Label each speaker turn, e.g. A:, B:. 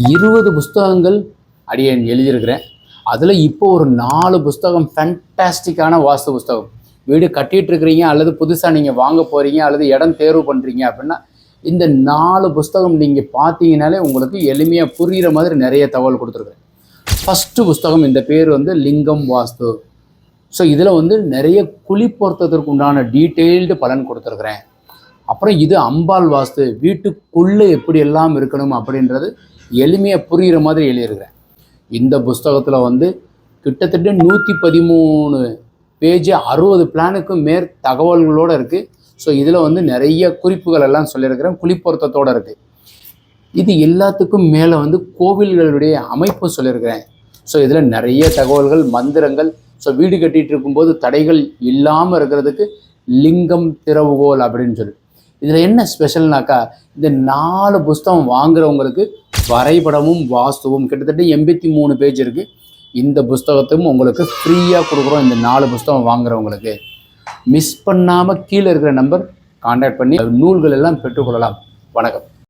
A: இருபது புஸ்தகங்கள் அடியேன் எழுதியிருக்கிறேன். அதில் இப்போ ஒரு நாலு புஸ்தகம் ஃபேண்டாஸ்டிக்கான வாஸ்து புஸ்தகம். வீடு கட்டிகிட்டு இருக்கிறீங்க அல்லது புதுசாக நீங்கள் வாங்க போகிறீங்க அல்லது இடம் தேர்வு பண்ணுறீங்க அப்படின்னா இந்த நாலு புஸ்தகம் நீங்கள் பார்த்தீங்கனாலே உங்களுக்கு எளிமையாக புரிகிற மாதிரி நிறைய தகவல் கொடுத்துருக்குறேன். ஃபஸ்ட்டு புஸ்தகம் இந்த பேர் வந்து லிங்கம் வாஸ்து. ஸோ இதில் வந்து நிறைய குழி பொருத்தத்திற்கு உண்டான டீட்டெயில்டு பலன் கொடுத்துருக்குறேன். அப்புறம் இது அம்பாள் வாஸ்து வீட்டுக்குள்ளே எப்படி எல்லாம் இருக்கணும் அப்படின்றது எளிமையாக புரிகிற மாதிரி எழுதியிருக்கிறேன். இந்த புஸ்தகத்தில் வந்து கிட்டத்தட்ட நூற்றி பதிமூணு பேஜ் அறுபது பிளானுக்கும் மேற் தகவல்களோடு இருக்குது ஸோ இதில் வந்து நிறைய குறிப்புகள் எல்லாம் சொல்லியிருக்கிறேன். குளிப்பொருத்தத்தோடு இருக்குது இது எல்லாத்துக்கும் மேலே வந்து கோவில்களுடைய அமைப்பு சொல்லியிருக்கிறேன். ஸோ இதில் நிறைய தகவல்கள் மந்திரங்கள். ஸோ வீடு கட்டிகிட்டு இருக்கும்போது தடைகள் இல்லாமல் இருக்கிறதுக்கு லிங்கம் திறவுகோல் அப்படின்னு சொல்லி. இதில் என்ன ஸ்பெஷல்னாக்கா இந்த நாலு புஸ்தகம் வாங்குறவங்களுக்கு வரைபடமும் வாஸ்துவும் கிட்டத்தட்ட எண்பத்தி மூணு பேஜ் இருக்குது இந்த புஸ்தகத்தையும் உங்களுக்கு ஃப்ரீயாக கொடுக்குறோம் இந்த நாலு புஸ்தகம் வாங்குறவங்களுக்கு. மிஸ் பண்ணாமல் கீழே இருக்கிற நம்பர் காண்டாக்ட் பண்ணி நூல்கள் எல்லாம் பெற்றுக்கொள்ளலாம் வணக்கம்.